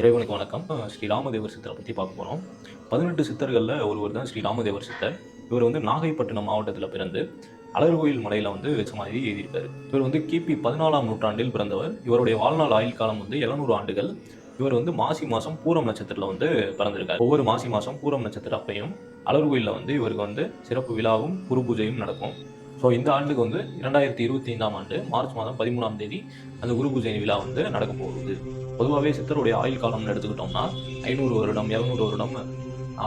இறைவனுக்கு வணக்கம். ஸ்ரீ ராமதேவர் சித்தரை பற்றி பார்க்க போகிறோம் பதினெட்டு சித்தர்களில் ஒருவர் தான் ஸ்ரீ ராமதேவர் சித்தர். இவர் வந்து நாகைப்பட்டினம் மாவட்டத்தில் பிறந்து அழகர்கோயில் மலையில் வந்து சமாதி எழுதியிருக்காரு. இவர் வந்து கிபி பதினாலாம் நூற்றாண்டில் பிறந்தவர். இவருடைய வாழ்நாள் ஆயுள் காலம் வந்து எழுநூறு ஆண்டுகள். இவர் வந்து மாசி மாதம் பூரம் நட்சத்திரத்தில் வந்து பிறந்திருக்காரு. ஒவ்வொரு மாசி மாதம் பூரம் நட்சத்திரம் அப்பையும் அழகர்கோயிலில் வந்து இவருக்கு வந்து சிறப்பு விழாவும் குரு பூஜையும் நடக்கும். ஸோ இந்த ஆண்டுக்கு வந்து இரண்டாயிரத்தி இருபத்தி ஐந்தாம் ஆண்டு மார்ச் மாதம் பதிமூணாம் தேதி அந்த குரு பூஜை விழா வந்து நடக்க போகுது. பொதுவாகவே சித்தருடைய ஆயுள் காலம்னு எடுத்துக்கிட்டோம்னா ஐநூறு வருடம் இரநூறு வருடம்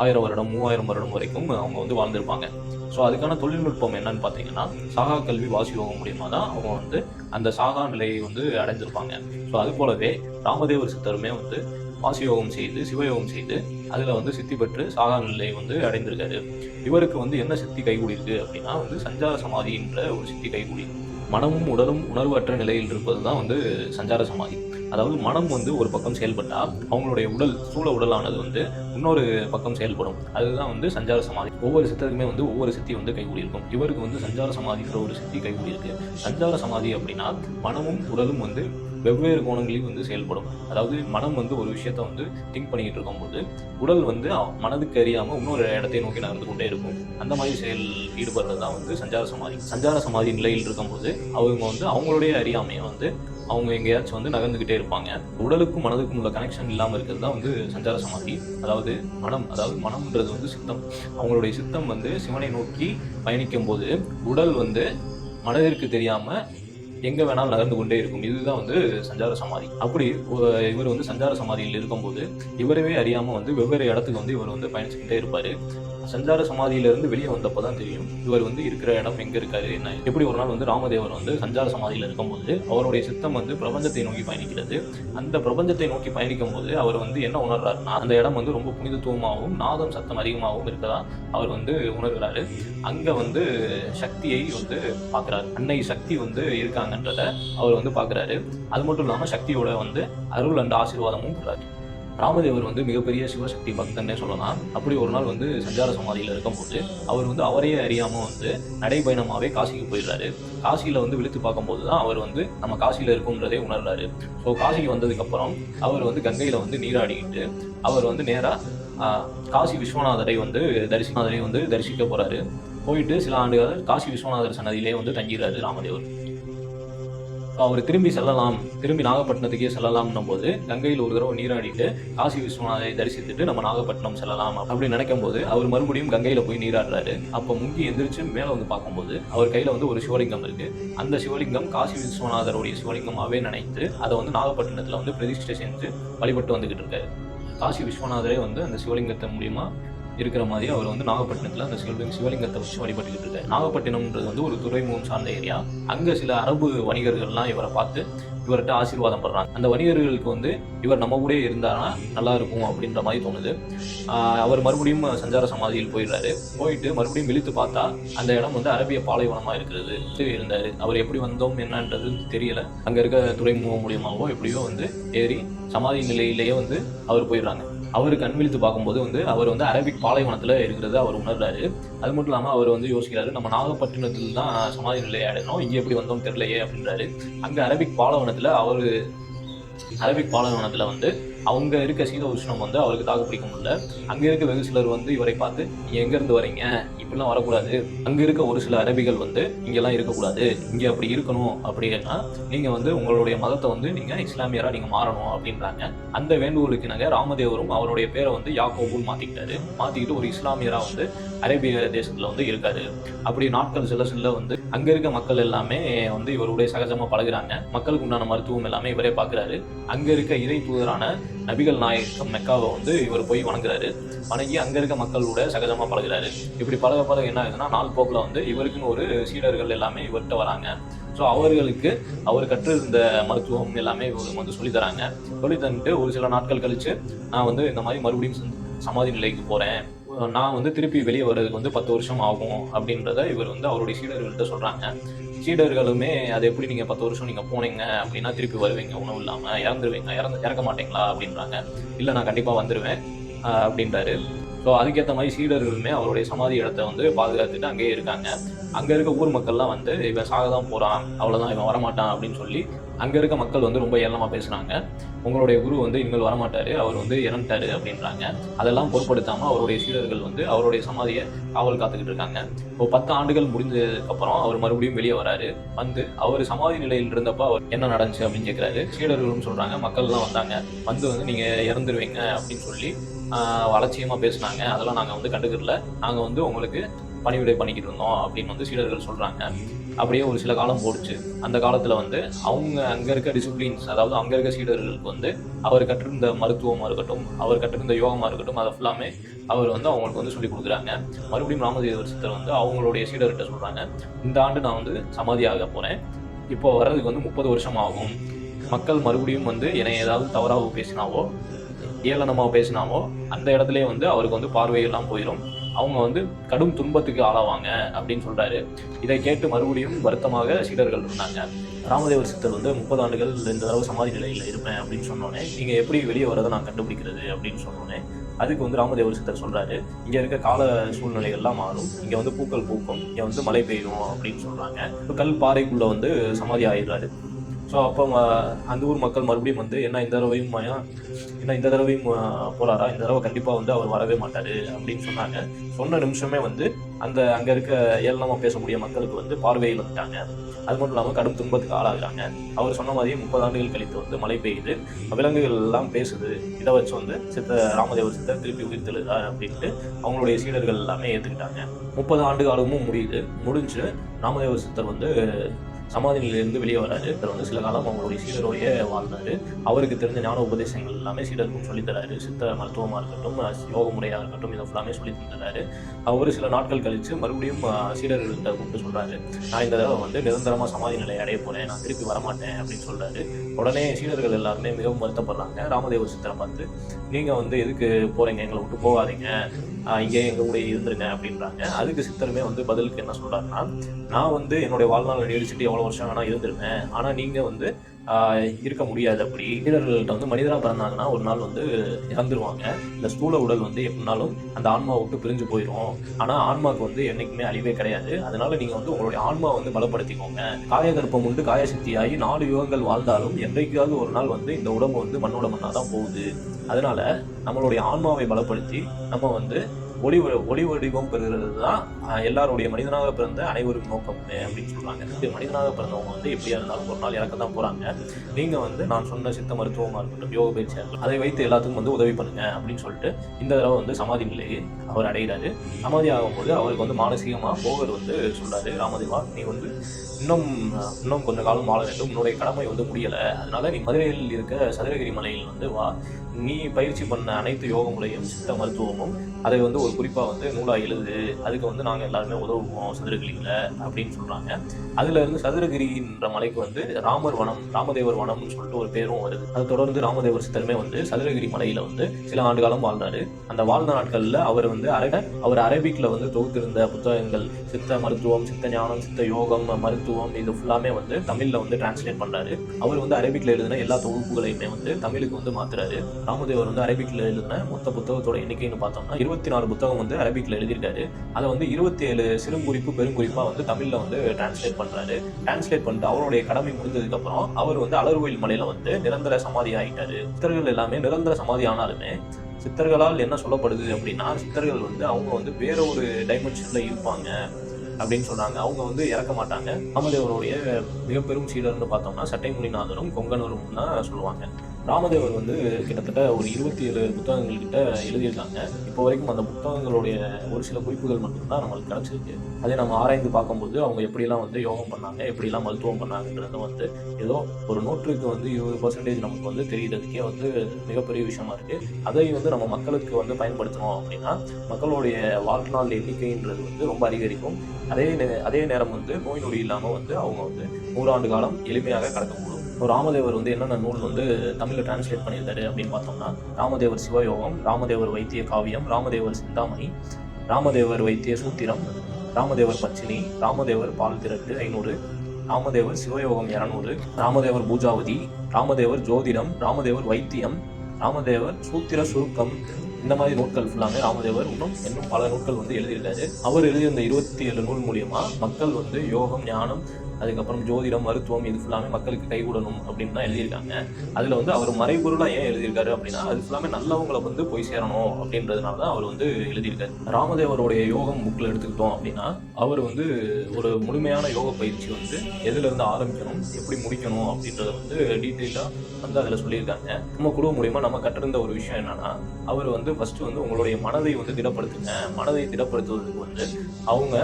ஆயிரம் வருடம் மூவாயிரம் வருடம் வரைக்கும் அவங்க வந்து வாழ்ந்திருப்பாங்க. ஸோ அதுக்கான தொழில்நுட்பம் என்னன்னு பார்த்தீங்கன்னா சாகா கல்வி வாசியோகம் மூலியமாக தான் அவங்க வந்து அந்த சாகா நிலையை வந்து அடைஞ்சிருப்பாங்க ஸோ அது போலவே ராமதேவர் சித்தருமே வந்து வாசியோகம் செய்து சிவயோகம் செய்து அதில் வந்து சித்தி பெற்று சாகா நிலை வந்து அடைந்திருக்காரு. இவருக்கு வந்து என்ன சித்தி கைகூடியிருக்கு அப்படின்னா வந்து சஞ்சார சமாதின்ற ஒரு சித்தி கைகூடி. மனமும் உடலும் உணர்வற்ற நிலையில் இருப்பது தான் வந்து சஞ்சார சமாதி. அதாவது மனம் வந்து ஒரு பக்கம் செயல்பட்டால் அவங்களுடைய உடல் ஸ்தூல உடலானது வந்து இன்னொரு பக்கம் செயல்படும். அதுதான் வந்து சஞ்சார சமாதி. ஒவ்வொரு சித்தருக்குமே வந்து ஒவ்வொரு சித்தி வந்து கைகூடியிருக்கும். இவருக்கு வந்து சஞ்சார சமாதிங்கிற ஒரு சித்தி கைகூடியிருக்கு. சஞ்சார சமாதி அப்படின்னா மனமும் உடலும் வந்து வெவ்வேறு கோணங்களில் வந்து செயல்படும். அதாவது மனம் வந்து ஒரு விஷயத்த வந்து திங்க் பண்ணிக்கிட்டு இருக்கும்போது உடல் வந்து அவ- மனதுக்கு அறியாமல் இன்னொரு இடத்தை நோக்கி நகர்ந்து கொண்டே இருக்கும். அந்த மாதிரி செயல் ஈடுபடுறது தான் வந்து சஞ்சார சமாதி. சஞ்சார சமாதி நிலையில் இருக்கும்போது அவங்க வந்து அவங்களுடைய அறியாமையை வந்து அவங்க எங்கேயாச்சும் வந்து நகர்ந்துக்கிட்டே இருப்பாங்க. உடலுக்கும் மனதுக்கும் உள்ள கனெக்ஷன் இல்லாமல் இருக்கிறது தான் வந்து சஞ்சார சமாதி. அதாவது மனம் அதாவது மனம்ன்றது வந்து சித்தம். அவங்களுடைய சித்தம் வந்து சிவனை நோக்கி பயணிக்கும் போது உடல் வந்து மனதிற்கு தெரியாமல் எங்கே வேணாலும் நகர்ந்து கொண்டே இருக்கும். இதுதான் வந்து சஞ்சார சமாதி. அப்படி இவர் வந்து சஞ்சார சமாதியில் இருக்கும்போது இவரவே அறியாமல் வந்து வெவ்வேறு இடத்துக்கு வந்து இவர் வந்து பயணிச்சுக்கிட்டே இருப்பார். சஞ்சார சமாதியிலிருந்து வெளியே வந்தப்போ தான் தெரியும். இவர் வந்து இருக்கிற இடம் எங்கே இருக்காரு என்ன? எப்படி ஒரு நாள் வந்து ராமதேவர் வந்து சஞ்சார சமாதியில் இருக்கும்போது அவருடைய சித்தம் வந்து பிரபஞ்சத்தை நோக்கி பயணிக்கிறது. அந்த பிரபஞ்சத்தை நோக்கி பயணிக்கும் போது அவர் வந்து என்ன உணர்றாருன்னா அந்த இடம் வந்து ரொம்ப புனிதத்துவமாகவும் நாதம் சத்தம் அதிகமாகவும் இருக்கதா அவர் வந்து உணர்கிறாரு. அங்கே வந்து சக்தியை வந்து பார்க்குறாரு. அன்னை சக்தி வந்து இருக்காங்க. இருக்காங்கன்றத அவர் வந்து பார்க்குறாரு. அது மட்டும் இல்லாமல் சக்தியோட வந்து அருள் அண்ட் ஆசீர்வாதமும் கூடாது ராமதேவர் வந்து மிகப்பெரிய சிவசக்தி பக்தன்னே சொல்லலாம். அப்படி ஒரு நாள் வந்து சஞ்சார சமாதியில் இருக்கும்போது அவர் வந்து அவரையே அறியாமல் வந்து நடைபயணமாகவே காசிக்கு போயிடுறாரு. காசியில் வந்து விழுத்து பார்க்கும்போது தான் அவர் வந்து நம்ம காசியில் இருக்கும்ன்றதே உணர்றாரு. ஸோ காசிக்கு வந்ததுக்கப்புறம் அவர் வந்து கங்கையில் வந்து நீராடிக்கிட்டு அவர் வந்து நேராக காசி விஸ்வநாதரை வந்து தரிசனாதரை வந்து தரிசிக்க போறாரு. போயிட்டு சில ஆண்டுகள் காசி விஸ்வநாதர் சன்னதியிலே வந்து தங்கிடுறாரு ராமதேவர். அவர் திரும்பி செல்லலாம். திரும்பி நாகப்பட்டினத்துக்கே செல்லலாம்னும் போது கங்கையில் ஒரு தடவை நீராடிட்டு காசி விஸ்வநாதரை தரிசித்துட்டு நம்ம நாகப்பட்டினம் செல்லலாம் அப்படின்னு நினைக்கும் போது அவர் மறுபடியும் கங்கையில போய் நீராடுறாரு. அப்போ முங்கி எந்திரிச்சு மேலே வந்து பார்க்கும்போது அவர் கையில வந்து ஒரு சிவலிங்கம் இருக்கு. அந்த சிவலிங்கம் காசி விஸ்வநாதருடைய சிவலிங்கமாகவே நினைத்து அதை வந்து நாகப்பட்டினத்துல வந்து பிரதிஷ்டை செஞ்சு வழிபட்டு வந்துகிட்டு இருக்காரு. காசி விஸ்வநாதரே வந்து அந்த சிவலிங்கத்தை மூலியமா இருக்கிற மாதிரி அவர் வந்து நாகப்பட்டினத்தில் அந்த சிவலிங் சிவலிங்கத்தை வச்சு வழிபட்டுக்கிட்டு இருக்காரு. நாகப்பட்டினம்ன்றது வந்து ஒரு துறைமுகம் சார்ந்த ஏரியா. அங்கே சில அரபு வணிகர்கள்லாம் இவரை பார்த்து இவர்கிட்ட ஆசீர்வாதம் படுறாங்க அந்த வணிகர்களுக்கு வந்து இவர் நம்ம கூட இருந்தானா நல்லா இருக்கும் அப்படின்ற மாதிரி தோணுது. அவர் மறுபடியும் சஞ்சார சமாதியில் போயிடுறாரு. போயிட்டு மறுபடியும் விழித்து பார்த்தா அந்த இடம் வந்து அரபிய பாலைவனமாக இருக்கிறது இருந்தார். அவர் எப்படி வந்தோம் என்னன்றது தெரியல. அங்கே இருக்க துறைமுகம் மூலியமாகவோ எப்படியோ வந்து ஏறி சமாதி நிலையிலேயே வந்து அவர் போயிடுறாங்க. அவர் கண்விழித்து பார்க்கும்போது வந்து அவர் வந்து அரபிக் பாலைவனத்தில் இருக்கிறத அவர் உணர்றாரு. அது மட்டும் இல்லாமல் அவர் வந்து யோசிக்கிறாரு நம்ம நாகப்பட்டினத்தில் தான் சமாதி நிலையை அடையணும் இங்கே எப்படி வந்தோம் தெரியலையே அப்படின்றாரு. அங்கே அரபிக் பாலைவனத்தில் அவர் அரபிக் பாலைவனத்தில் வந்து அவங்க இருக்க சீத உஷ்ணம் வந்து அவருக்கு தாக்கு பிடிக்க முடியல. அங்கே இருக்க வெகு சிலர் வந்து இவரை பார்த்து நீங்க எங்க இருந்து வரீங்க? இப்படிலாம் வரக்கூடாது. அங்கே இருக்க ஒரு சில அரபிகள் வந்து இங்கெல்லாம் இருக்கக்கூடாது. இங்கே அப்படி இருக்கணும். அப்படின்னா நீங்கள் வந்து உங்களுடைய மதத்தை வந்து நீங்கள் இஸ்லாமியராக நீங்கள் மாறணும் அப்படின்றாங்க. அந்த வேண்டுகோளுக்கு நாங்கள் ராமதேவரும் அவருடைய பேரை வந்து யாக்கோபுன்னு மாற்றிக்கிட்டாரு மாற்றிக்கிட்டு ஒரு இஸ்லாமியராக வந்து அரேபிய தேசத்தில் வந்து இருக்காரு. அப்படி நாட்கள் சில சில வந்து அங்கே இருக்க மக்கள் எல்லாமே வந்து இவருடைய சகஜமாக பழகுறாங்க. மக்களுக்கு உண்டான மருத்துவம் எல்லாமே இவரே பார்க்குறாரு. அங்கே இருக்க இறை தூதரான நபிகள் நாயகம் மெக்காவை வந்து இவர் போய் வணங்குறாரு. வணங்கி அங்கே இருக்க மக்களோட சகஜமாக பழகுறாரு. இப்படி பழக பழக என்ன ஆகுதுன்னா நாள் போக்கில் வந்து இவருக்குன்னு ஒரு சீடர்கள் எல்லாமே இவர்கிட்ட வராங்க. ஸோ அவர்களுக்கு அவர் கற்றிருந்த மருத்துவம் எல்லாமே இவங்க வந்து சொல்லித்தராங்க சொல்லி தந்துட்டு ஒரு சில நாட்கள் கழித்து நான் வந்து இந்த மாதிரி மறுபடியும் சமாதி நிலைக்கு போகிறேன் நான் வந்து திருப்பி வெளியே வர்றதுக்கு வந்து பத்து வருஷம் ஆகும் அப்படின்றத இவர் வந்து அவருடைய சீடர்கள்ட்ட சொல்கிறாங்க சீடர்களுமே அது எப்படி நீங்கள் பத்து வருஷம் நீங்கள் போனீங்க அப்படின்னா திருப்பி வருவீங்க உணவு இல்லாமல் இறந்துருவீங்க இறந்து இறக்க மாட்டீங்களா அப்படின்றாங்க. இல்லை நான் கண்டிப்பாக வந்துடுவேன் அப்படின்றாரு. ஸோ அதுக்கேற்ற மாதிரி சீடர்களுமே அவருடைய சமாதி இடத்த வந்து பாதுகாத்துட்டு அங்கேயே இருக்காங்க. அங்கே இருக்க ஊர் மக்கள்லாம் வந்து இவன் சாக தான் போகிறான் அவ்வளோதான் இவன் வரமாட்டான் அப்படின்னு சொல்லி அங்கே இருக்க மக்கள் வந்து ரொம்ப ஏளமாக பேசுகிறாங்க உங்களுடைய குரு வந்து இனிமேல் வரமாட்டார் அவர் வந்து இறந்துட்டாரு அப்படின்றாங்க. அதெல்லாம் பொருட்படுத்தாமல் அவருடைய சீடர்கள் வந்து அவருடைய சமாதியை காவல் காத்துக்கிட்டு இருக்காங்க. இப்போ பத்து ஆண்டுகள் முடிஞ்சதுக்கப்புறம் அவர் மறுபடியும் வெளியே வராரு. வந்து அவர் சமாதி நிலையில் இருந்தப்போ அவர் என்ன நடந்துச்சு அப்படின்னு கேட்குறாரு சீடர்களும் சொல்கிறாங்க மக்கள்லாம் வந்தாங்க. வந்து வந்து நீங்கள் இறந்துருவீங்க அப்படின்னு சொல்லி அலட்சியமாக பேசுனாங்க. அதெல்லாம் நாங்கள் வந்து கண்டுக்கிறல. நாங்கள் வந்து உங்களுக்கு பணிவிடை பண்ணிக்கிட்டு இருந்தோம் அப்படின்னு வந்து சீடர்கள் சொல்கிறாங்க அப்படியே ஒரு சில காலம் போடுச்சு. அந்த காலத்தில் வந்து அவங்க அங்கே இருக்க டிசிப்ளின்ஸ் அதாவது அங்கே இருக்க சீடர்களுக்கு வந்து அவர் கற்றிருந்த மருத்துவமாக இருக்கட்டும் அவர் கற்றிருந்த யோகமாக இருக்கட்டும் அதை ஃபுல்லாமே அவர் வந்து அவங்களுக்கு வந்து சொல்லி கொடுக்குறாங்க. மறுபடியும் ராமதேவர் சித்தர் வந்து அவங்களுடைய சீடர்கிட்ட சொல்கிறாங்க இந்த ஆண்டு நான் வந்து சமாதியாக போகிறேன் இப்போ வர்றதுக்கு வந்து முப்பது வருஷம் ஆகும். மக்கள் மறுபடியும் வந்து என்னை ஏதாவது தவறாக பேசினாவோ ஏளனமாக பேசினாமோ அந்த இடத்துலயே வந்து அவருக்கு வந்து பார்வையெல்லாம் போயிடும் அவங்க வந்து கடும் துன்பத்துக்கு ஆளாவாங்க அப்படின்னு சொல்கிறாரு இதை கேட்டு மறுபடியும் வருத்தமாக சீடர்கள் இருந்தாங்க. ராமதேவர் சித்தர் வந்து முப்பது ஆண்டுகள் இந்த தடவை சமாதி நிலையில் இருப்பேன் அப்படின்னு சொன்னோன்னே நீங்கள் எப்படி வெளியே வரதை நான் கண்டுபிடிக்கிறது? அப்படின்னு சொன்னோன்னே அதுக்கு வந்து ராமதேவர் சித்தர் சொல்கிறாரு இங்கே இருக்க கால சூழ்நிலைகள்லாம் மாறும். இங்கே வந்து பூக்கள் பூக்கும். இங்கே வந்து மழை பெய்யும் அப்படின்னு சொல்கிறாங்க இப்போ கல் பாறைக்குள்ளே வந்து சமாதி ஆயிடுறாரு. ஸோ அப்போ அந்த ஊர் மக்கள் மறுபடியும் வந்து என்ன இந்த தடவையும் மயா என்ன இந்த தடவையும் போகிறாரா இந்த தடவை கண்டிப்பாக வந்து அவர் வரவே மாட்டார் அப்படின்னு சொன்னாங்க. சொன்ன நிமிஷமே வந்து அந்த அங்கே இருக்க ஏளனமாக பேசக்கூடிய மக்களுக்கு வந்து பார்வையில் வந்துட்டாங்க. அது மட்டும் இல்லாமல் கடும் துன்பத்துக்கு ஆளாகிறாங்க. அவர் சொன்ன மாதிரியே முப்பது ஆண்டுகள் கழித்து வந்து மழை பெய்யுது. விலங்குகள் எல்லாம் பேசுது. இதை வச்சு வந்து சித்த ராமதேவர் சித்தர் திருப்பி உயிர்த்தெழுதா அப்படின்ட்டு அவங்களுடைய சீடர்கள் எல்லாமே ஏற்றுக்கிட்டாங்க முப்பது ஆண்டு காலமும் முடியுது. முடிஞ்சு ராமதேவர் சித்தர் வந்து சமாதி நிலையிலிருந்து வெளியே வராரு. இவர் வந்து சில காலம் அவங்களுடைய சீடரோடைய வாழ்ந்தாரு. அவருக்கு தெரிஞ்ச ஞான உபதேசங்கள் எல்லாமே சீடருக்கும் சொல்லித்தராரு சித்த மருத்துவமாக இருக்கட்டும் யோக முறையாக இருக்கட்டும் இதை ஃபுல்லாமே சொல்லி தந்துடுறாரு அவர் சில நாட்கள் கழித்து மறுபடியும் சீடர்கள்ட்ட கூப்பிட்டு சொல்கிறாரு நான் இந்த தடவை வந்து நிரந்தரமாக சமாதி நிலை அடைய போகிறேன் நான் திருப்பி வரமாட்டேன் அப்படின்னு சொல்கிறாரு உடனே சீடர்கள் எல்லாருமே மிகவும் வருத்தப்படுறாங்க. ராமதேவர் சித்தரை பார்த்து நீங்கள் வந்து எதுக்கு போகிறீங்க எங்களை விட்டு போகாதீங்க. இங்கே எங்கள் கூட இருந்திருக்கேன் அப்படின்றாங்க. அதுக்கு சித்தருமே வந்து பதிலுக்கு என்ன சொல்கிறாருன்னா நான் வந்து என்னுடைய வாழ்நாள் நீடிச்சுட்டு எவ்வளோ வருஷம் ஆனால் இருந்திருப்பேன். ஆனால் நீங்கள் வந்து இருக்க முடியாது. அப்படி வீரர்கள்ட்ட வந்து மனிதராக பிறந்தாங்கன்னா ஒரு நாள் வந்து இறந்துருவாங்க. இந்த ஸ்தூல உடல் வந்து எப்படினாலும் அந்த ஆன்மா விட்டு பிரிஞ்சு போயிடும் ஆனால் ஆன்மாவுக்கு வந்து என்றைக்குமே அழிவே கிடையாது. அதனால நீங்கள் வந்து உங்களுடைய ஆன்மா வந்து பலப்படுத்திக்கோங்க. காயகற்பம் உண்டு காயசக்தியாகி நாலு யுகங்கள் வாழ்ந்தாலும் என்றைக்காவது ஒரு நாள் வந்து இந்த உடம்பு வந்து மண்ணோட மண்ணாக தான் போகுது. அதனால நம்மளுடைய ஆன்மாவை பலப்படுத்தி நம்ம வந்து ஒளி ஒளி வடிவம் பெறுகிறது தான் எல்லாருடைய மனிதனாக பிறந்த அனைவரும் நோக்கம் அப்படின்னு சொல்கிறாங்க இந்த மனிதனாக பிறந்தவங்க வந்து எப்படியா இருந்தாலும் ஒரு நாள் இறக்க தான் போகிறாங்க நீங்கள் வந்து நான் சொன்ன சித்த மருத்துவமாக இருக்கட்டும் யோக பயிற்சியாக அதை வைத்து எல்லாத்துக்கும் வந்து உதவி பண்ணுங்க அப்படின்னு சொல்லிட்டு இந்த தடவை வந்து சமாதி நிலையை அவர் அடைகிறாரு. சமாதி ஆகும்போது அவருக்கு வந்து மானசீகமாக போகர் வந்து சொல்கிறாரு ராமதேவா நீ வந்து இன்னும் இன்னும் கொஞ்ச காலம் வாழ வேண்டும். உன்னுடைய கடமை வந்து முடியலை. அதனால நீ மதுரையில் இருக்க சதுரகிரி மலையில் வந்து வா. நீ பயிற்சி பண்ண அனைத்து யோக முறையும் சித்த மருத்துவமும் அதை வந்து ஒரு குறிப்பாக வந்து நூலாக எழுது. அதுக்கு வந்து நாங்கள் எல்லாருமே உதவுவோம் சதுரகிரியில் அப்படின்னு சொல்கிறாங்க அதுல இருந்து சதுரகிரின்ற மலைக்கு வந்து ராமர் வனம் ராமதேவர் வனம்னு சொல்லிட்டு ஒரு பேரும் வருது. அதை தொடர்ந்து ராமதேவர் சித்தருமே வந்து சதுரகிரி மலையில வந்து சில ஆண்டு காலம் வாழ்ந்தாரு அந்த வாழ்ந்த நாட்களில் அவர் வந்து அரப அவர் அரபிக்ல வந்து தொகுத்திருந்த புத்தகங்கள் சித்த மருத்துவம் சித்த ஞானம் சித்த யோகம் மருத்துவம் இது ஃபுல்லாமே வந்து தமிழ்ல வந்து டிரான்ஸ்லேட் பண்றாரு. அவர் வந்து அரபிக்ல எழுதின எல்லா தொகுப்புகளையுமே வந்து தமிழுக்கு வந்து மாத்துறாரு. ராமதேவர் வந்து அரபிக்ல எழுதின மொத்த புத்தகத்தோட எண்ணிக்கைன்னு பார்த்தோம்னா இருபத்தி நாலு புத்தகம் வந்து அரபிக்ல எழுதியிருக்காரு. அதை வந்து இருபத்தி ஏழு சிறுங்குறிப்பு பெருங்குறிப்பா வந்து தமிழ்ல வந்து டிரான்ஸ்லேட் பண்றாரு. டிரான்ஸ்லேட் பண்ணிட்டு அவருடைய கடமை முடிஞ்சதுக்கு அப்புறம் அவர் வந்து அலர்வயில் மலையில வந்து நிரந்தர சமாதி ஆகிட்டாரு சித்தர்கள் எல்லாமே நிரந்தர சமாதி ஆனாலுமே சித்தர்களால் என்ன சொல்லப்படுது அப்படின்னா சித்தர்கள் வந்து அவங்க வந்து வேற ஒரு டைமென்ஷன்ல இருப்பாங்க அப்படின்னு சொல்றாங்க. அவங்க வந்து இறக்க மாட்டாங்க. ராமதேவருடைய மிக பெரும் சீடர்னு பார்த்தோம்னா சட்டைமுனிநாதரும் கொங்கனூரும் தான் சொல்லுவாங்க. ராமதேவர் வந்து கிட்டத்தட்ட ஒரு இருபத்தி ஏழு புத்தகங்கள் கிட்ட எழுதியிருக்காங்க. இப்போ வரைக்கும் அந்த புத்தகங்களுடைய ஒரு சில குறிப்புகள் மட்டும்தான் நம்மளுக்கு கிடைச்சிருக்கு. அதை நம்ம ஆராய்ந்து பார்க்கும்போது அவங்க எப்படிலாம் வந்து யோகம் பண்ணாங்க எப்படிலாம் மருத்துவம் பண்ணாங்கன்றது வந்து ஏதோ ஒரு நூற்றுக்கு வந்து இருபது பர்சன்டேஜ் நமக்கு வந்து தெரியுறதுக்கே வந்து மிகப்பெரிய விஷயமா இருக்கு. அதை வந்து நம்ம மக்களுக்கு வந்து பயன்படுத்தணும் அப்படின்னா மக்களுடைய வாழ்நாள் எண்ணிக்கைன்றது வந்து ரொம்ப அதிகரிக்கும். அதே அதே நேரம் வந்து நோய் நொடி இல்லாமல் வந்து அவங்க வந்து நூறாண்டு காலம் எளிமையாக கடக்க முடியும் ராமதேவர் வந்து என்னென்ன நூல் வந்து தமிழில் டிரான்ஸ்லேட் பண்ணியிருந்தாரு அப்படின்னு பார்த்தோம்னா ராமதேவர் சிவயோகம் ராமதேவர் வைத்திய காவியம் ராமதேவர் சிந்தாமணி ராமதேவர் வைத்திய சூத்திரம் ராமதேவர் பச்சினி ராமதேவர் பால் திரட்டு ஐநூறு ராமதேவர் சிவயோகம் இரநூறு ராமதேவர் பூஜாவதி ராமதேவர் ஜோதிடம் ராமதேவர் வைத்தியம் ராமதேவர் சூத்திர சுருக்கம் இந்த மாதிரி நூல்கள் ஃபுல்லாமே ராமதேவர் இன்னும் இன்னும் பல நூட்கள் வந்து எழுதியிருக்காரு. அவர் எழுதிய இந்த இருபத்தி ஏழு நூல் மூலியமா மக்கள் வந்து யோகம் ஞானம் அதுக்கப்புறம் ஜோதிடம் மருத்துவம் இது ஃபுல்லாமே மக்களுக்கு கைகூடணும் அப்படின்னு தான் எழுதியிருக்காங்க. அதில் வந்து அவர் மறைபொருளாக ஏன் எழுதியிருக்காரு அப்படின்னா அது ஃபுல்லாமே நல்லவங்களை வந்து போய் சேரணும் அப்படின்றதுனால தான் அவர் வந்து எழுதியிருக்காரு. ராமதேவருடைய யோகம் புக்கில் எடுத்துக்கிட்டோம் அப்படின்னா அவர் வந்து ஒரு முழுமையான யோக பயிற்சி வந்து எதுலேருந்து ஆரம்பிக்கணும் எப்படி முடிக்கணும் அப்படின்றத வந்து டீட்டெயிலாக வந்து அதில் சொல்லியிருக்காங்க. நம்ம குடும்ப மூலியமாக நம்ம கற்றிருந்த ஒரு விஷயம் என்னன்னா அவர் வந்து ஃபர்ஸ்ட் வந்து உங்களுடைய மனதை வந்து திடப்படுத்துங்க. மனதை திடப்படுத்துவதற்கு வந்து அவங்க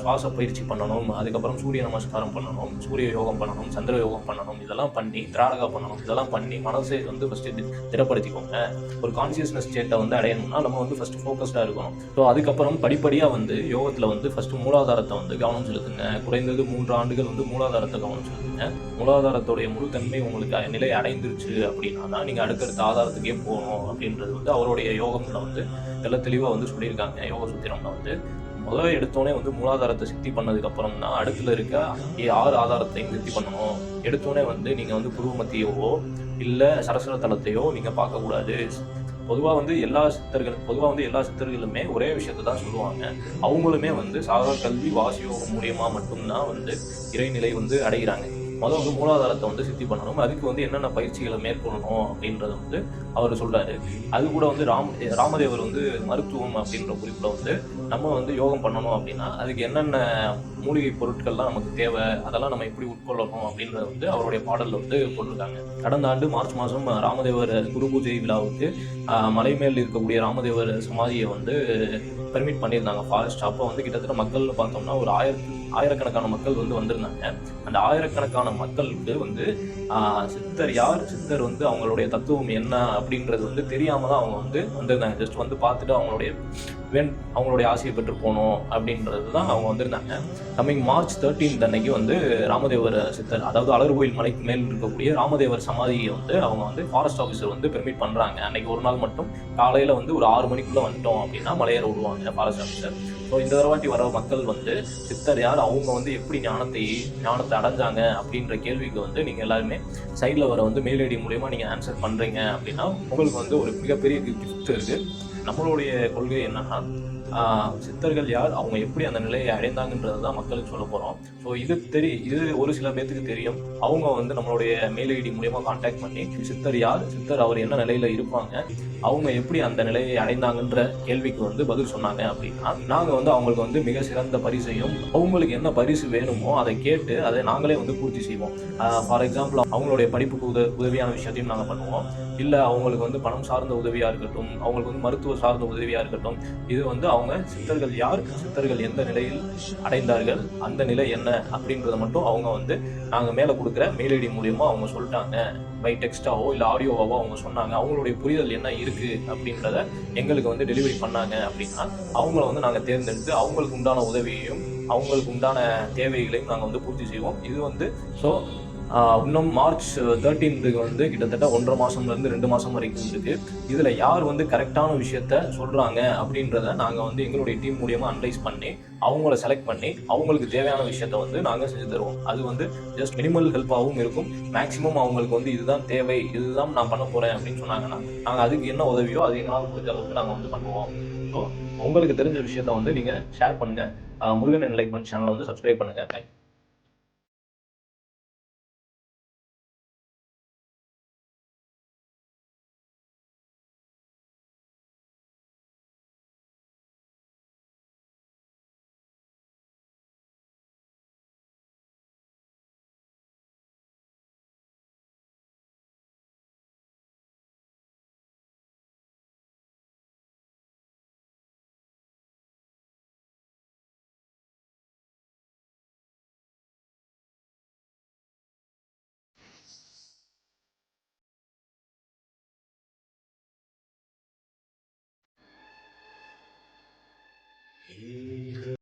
சுவாச பயிற்சி பண்ணணும் அதுக்கப்புறம் சூரிய நமஸ்காரம் பண்ணணும் சூரிய யோகம் பண்ணணும் சந்திர யோகம் பண்ணணும் இதெல்லாம் பண்ணி திராடகா பண்ணணும் இதெல்லாம் பண்ணி மனசை வந்து ஃபஸ்ட்டு திடப்படுத்திக்கோங்க. ஒரு கான்சியஸ்னஸ் ஸ்டேட்டை வந்து அடையணும்னா நம்ம வந்து ஃபஸ்ட்டு ஃபோக்கஸ்டாக இருக்கணும். ஸோ அதுக்கப்புறம் படிப்படியாக வந்து யோகத்தில் வந்து ஃபஸ்ட்டு மூலாதாரத்தை வந்து கவனம் செலுத்துங்க. குறைந்தது மூன்று ஆண்டுகள் வந்து மூலாதாரத்தை கவனம் செலுத்துங்க. மூலாதாரத்துடைய தன்மை உங்களுக்கு நிலை அடைந்துருச்சு அப்படின்னா தான் நீங்கள் அடுத்தடுத்த ஆதாரத்துக்கே போகணும் அப்படின்றது வந்து அவரோட அவருடைய யோகம்ல வந்து தெல்ல தெளிவாக வந்து சொல்லியிருக்காங்க. யோக சூத்திரம்ல வந்து முதல்ல எடுத்தோடனே வந்து மூலாதாரத்தை சித்தி பண்ணதுக்கு அப்புறம் தான் அடுத்துல இருக்க ஏ- ஆறு ஆதாரத்தையும் சித்தி பண்ணணும். எடுத்தோடனே வந்து நீங்க வந்து புருவ மத்தியவோ சரஸ்வர தளத்தையோ தலத்தையோ நீங்க பார்க்கக்கூடாது பொதுவாக வந்து எல்லா சித்தர்களும் பொதுவாக வந்து எல்லா சித்தர்களுமே ஒரே விஷயத்தை தான் சொல்லுவாங்க. அவங்களுமே வந்து சாதாரண கல்வி வாசியோகம் மூலியமாக மட்டும்தான் வந்து இறைநிலை வந்து அடைகிறாங்க. முதல்ல வந்து மூலாதாரத்தை வந்து சித்தி பண்ணணும். அதுக்கு வந்து என்னென்ன பயிற்சிகளை மேற்கொள்ளணும் அப்படின்றத வந்து அவர் சொல்றாரு. அது கூட வந்து ராம் ராமதேவர் வந்து மருத்துவம் அப்படின்ற குறிப்பில் வந்து நம்ம வந்து யோகம் பண்ணணும் அப்படின்னா அதுக்கு என்னென்ன மூலிகை பொருட்கள்லாம் நமக்கு தேவை அதெல்லாம் நம்ம எப்படி உட்கொள்ளணும் அப்படின்றத வந்து அவருடைய பாடலில் வந்து போட்டிருக்காங்க. கடந்த ஆண்டு மார்ச் மாதம் ராமதேவர் குரு பூஜை விழாவுக்கு ஆஹ், மலை இருக்கக்கூடிய ராமதேவர் சமாதியை வந்து பெர்மிட் பண்ணியிருந்தாங்க. ஃபாரஸ்ட் அப்போ வந்து கிட்டத்தட்ட மக்கள்னு பார்த்தோம்னா ஒரு ஆயிரத்தி ஆயிரக்கணக்கான மக்கள் வந்து வந்திருந்தாங்க. அந்த ஆயிரக்கணக்கான மக்களுக்கு வந்து சித்தர் யார்? சித்தர் வந்து அவங்களுடைய தத்துவம் என்ன அப்படின்றது வந்து தெரியாம தான் அவங்க வந்து வந்திருந்தாங்க. ஜஸ்ட் வந்து பார்த்துட்டு அவங்களுடைய வேண் அவங்களுடைய ஆசையை பெற்று போகணும் அப்படின்றது தான் அவங்க வந்திருந்தாங்க. கம்மிங் மார்ச் தேர்ட்டீன்த் அன்னைக்கு வந்து ராமதேவர் சித்தர் அதாவது அழகுகோயில் மலைக்கு மேல் இருக்கக்கூடிய ராமதேவர் சமாதியை வந்து அவங்க வந்து ஃபாரஸ்ட் ஆஃபீஸர் வந்து பெர்மிட் பண்ணுறாங்க அன்னைக்கு ஒரு நாள் மட்டும் காலையில் வந்து ஒரு ஆறு மணிக்குள்ளே வந்துட்டோம் அப்படின்னா மலையேற விடுவாங்க ஃபாரஸ்ட் ஆஃபீஸர் ஸோ இந்த தடவாட்டி வர மக்கள் வந்து சித்தர் யார்? அவங்க வந்து எப்படி ஞானத்தை ஞானத்தை அடைஞ்சாங்க அப்படின்ற கேள்விக்கு வந்து நீங்க எல்லாருமே சைடில் வர வந்து மெயில் ஐடி மூலியமா நீங்க ஆன்சர் பண்றீங்க அப்படின்னா உங்களுக்கு வந்து ஒரு மிகப்பெரிய கிஃப்ட் இருக்கு. நம்மளுடைய கொள்கை என்னன்னா சித்தர்கள் யார்? அவங்க எப்படி அந்த நிலையை அடைந்தாங்கன்றது தான் மக்களுக்கு சொல்ல போறோம். ஸோ இது தெரி இது ஒரு சில பேர்த்துக்கு தெரியும். அவங்க வந்து நம்மளுடைய மெயில் ஐடி மூலியமா காண்டாக்ட் பண்ணி சித்தர் யார்? சித்தர் அவர் என்ன நிலையில இருப்பாங்க? அவங்க எப்படி அந்த நிலையை அடைந்தாங்கன்ற கேள்விக்கு வந்து பதில் சொன்னாங்க அப்படின்னா நாங்கள் வந்து அவங்களுக்கு வந்து மிக சிறந்த பரிசையும் அவங்களுக்கு என்ன பரிசு வேணுமோ அதை கேட்டு அதை நாங்களே வந்து பூர்த்தி செய்வோம். ஃபார் எக்ஸாம்பிள் அவங்களுடைய படிப்புக்கு உத உதவியான விஷயத்தையும் நாங்கள் பண்ணுவோம். இல்லை அவங்களுக்கு வந்து பணம் சார்ந்த உதவியாக இருக்கட்டும் அவங்களுக்கு வந்து மருத்துவ சார்ந்த உதவியாக இருக்கட்டும் இது வந்து அவங்க சித்தர்கள் யார்? சித்தர்கள் எந்த நிலையில் அடைந்தார்கள்? அந்த நிலை என்ன அப்படின்றத மட்டும் அவங்க வந்து நாங்கள் மேலே கொடுக்குற மெயில் ஐடி மூலியமா அவங்க சொல்லிட்டாங்க. பை டெக்ஸ்டாவோ இல்லை ஆடியோவாவோ அவங்க சொன்னாங்க. அவங்களுடைய புரிதல் என்ன இருக்குது அப்படின்றத எங்களுக்கு வந்து டெலிவரி பண்ணாங்க அப்படின்னா அவங்கள வந்து நாங்கள் தேர்ந்தெடுத்து அவங்களுக்கு உண்டான உதவியையும் அவங்களுக்கு உண்டான தேவைகளையும் நாங்கள் வந்து பூர்த்தி செய்வோம். இது வந்து ஸோ இன்னும் மார்ச் தேர்ட்டீன்த்துக்கு வந்து கிட்டத்தட்ட ஒன்றரை மாதம்லேருந்து ரெண்டு மாதம் வரைக்கும் இருக்குது இதில் யார் வந்து கரெக்டான விஷயத்த சொல்கிறாங்க அப்படின்றத நாங்கள் வந்து எங்களுடைய டீம் மூலியமாக அனலைஸ் பண்ணி அவங்கள செலக்ட் பண்ணி அவங்களுக்கு தேவையான விஷயத்த வந்து நாங்கள் செஞ்சு தருவோம். அது வந்து ஜஸ்ட் மினிமல் ஹெல்ப்பாகவும் இருக்கும். மேக்ஸிமம் அவங்களுக்கு வந்து இதுதான் தேவை இதுதான் நான் பண்ண போகிறேன் அப்படின்னு சொன்னாங்கன்னா நாங்கள் அதுக்கு என்ன உதவியோ அது எங்களால் முடிஞ்ச அளவுக்கு நாங்கள் வந்து பண்ணுவோம். ஸோ உங்களுக்கு தெரிஞ்ச விஷயத்த வந்து நீங்கள் ஷேர் பண்ணுங்க. முருகன் என்லைட்மெண்ட் சேனலை வந்து சப்ஸ்கிரைப் பண்ணுங்கள் தேங்க்யூ